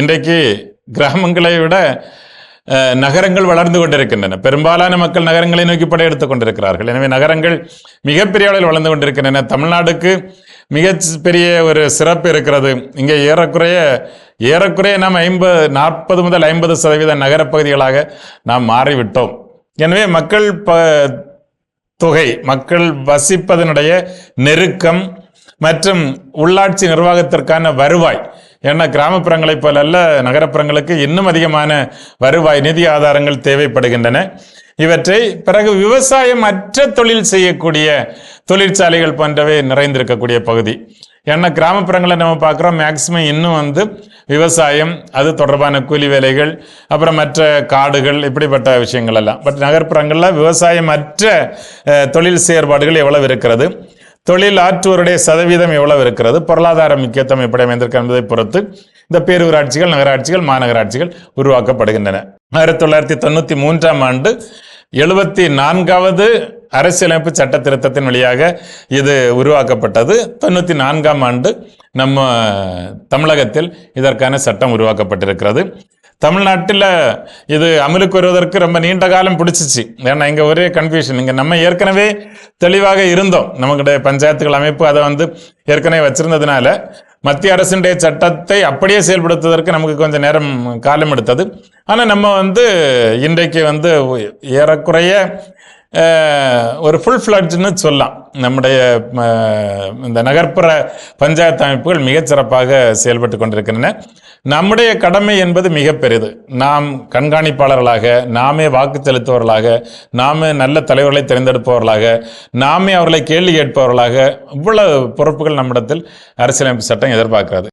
இன்றைக்கு கிராமங்களை விட நகரங்கள் வளர்ந்து கொண்டிருக்கின்றன. பெரும்பாலான மக்கள் நகரங்களை நோக்கி படையெடுத்துக் கொண்டிருக்கிறார்கள். எனவே நகரங்கள் மிகப்பெரிய அளவில் வளர்ந்து கொண்டிருக்கின்றன. தமிழ்நாடுக்கு மிக பெரிய ஒரு சிறப்பு இருக்கிறது. இங்கே ஏறக்குறைய ஏறக்குறைய நாம் ஐம்பது நாற்பது முதல் ஐம்பது சதவீத நகரப்பகுதிகளாக நாம் மாறிவிட்டோம். எனவே மக்கள் ப தொகை மக்கள் வசிப்பதனுடைய நெருக்கம் மற்றும் உள்ளாட்சி நிர்வாகத்திற்கான வருவாய். ஏன்னா கிராமப்புறங்களைப் போல அல்ல நகரப்புறங்களுக்கு இன்னும் அதிகமான வருவாய் நிதி ஆதாரங்கள் தேவைப்படுகின்றன. இவற்றை பிறகு விவசாயம் அற்ற தொழில் செய்யக்கூடிய தொழிற்சாலைகள் போன்றவை நிறைந்திருக்கக்கூடிய பகுதி. ஏன்னா கிராமப்புறங்களை நம்ம பார்க்குறோம் மேக்சிமம் இன்னும் வந்து விவசாயம் அது தொடர்பான கூலி வேலைகள் அப்புறம் மற்ற காடுகள் இப்படிப்பட்ட விஷயங்கள் எல்லாம். பட் நகர்ப்புறங்களில் விவசாயம் அற்ற தொழில் செயற்பாடுகள் எவ்வளவு இருக்கிறது? தொழில் ஆற்றுவோருடைய சதவீதம் எவ்வளவு இருக்கிறது? பொருளாதார முக்கியத்துவம் எப்படி அமைந்திருக்கு என்பதை பொறுத்து இந்த பேரூராட்சிகள் நகராட்சிகள் மாநகராட்சிகள் உருவாக்கப்படுகின்றன. ஆயிரத்தி தொள்ளாயிரத்தி தொண்ணூற்றி மூன்றாம் ஆண்டு எழுபத்தி நான்காவது அரசியலமைப்பு சட்ட திருத்தத்தின் வழியாக இது உருவாக்கப்பட்டது. தொண்ணூற்றி நான்காம் ஆண்டு நம்ம தமிழகத்தில் இதற்கான சட்டம் உருவாக்கப்பட்டிருக்கிறது. தமிழ்நாட்டில் இது அமலுக்கு வருவதற்கு ரொம்ப நீண்ட காலம் பிடிச்சிச்சு. ஏன்னா இங்கே ஒரே கன்ஃபியூஷன் இங்கே நம்ம ஏற்கனவே தெளிவாக இருந்தோம். நம்மளுடைய பஞ்சாயத்துகள் அமைப்பு அதை வந்து ஏற்கனவே வச்சிருந்ததுனால மத்திய அரசினுடைய சட்டத்தை அப்படியே செயல்படுத்துவதற்கு நமக்கு கொஞ்சம் நேரம் காலம் எடுத்தது. ஆனால் நம்ம வந்து இன்றைக்கு வந்து ஏறக்குறைய ஒரு ஃபுல் ஃப்ளட்ஜ்னு சொல்லலாம். நம்முடைய இந்த நகர்ப்புற பஞ்சாயத்து அமைப்புகள் மிகச்சிறப்பாக செயல்பட்டு கொண்டிருக்கின்றன. நம்முடைய கடமை என்பது மிக பெரிது. நாம் கண்காணிப்பாளர்களாக நாமே வாக்கு செலுத்துபவர்களாக நாமே நல்ல தலைவர்களை தேர்ந்தெடுப்பவர்களாக நாமே அவர்களை கேள்வி கேட்பவர்களாக இவ்வளவு பொறுப்புகள் நம்மிடத்தில் அரசியலமைப்பு சட்டம் எதிர்பார்க்கிறது.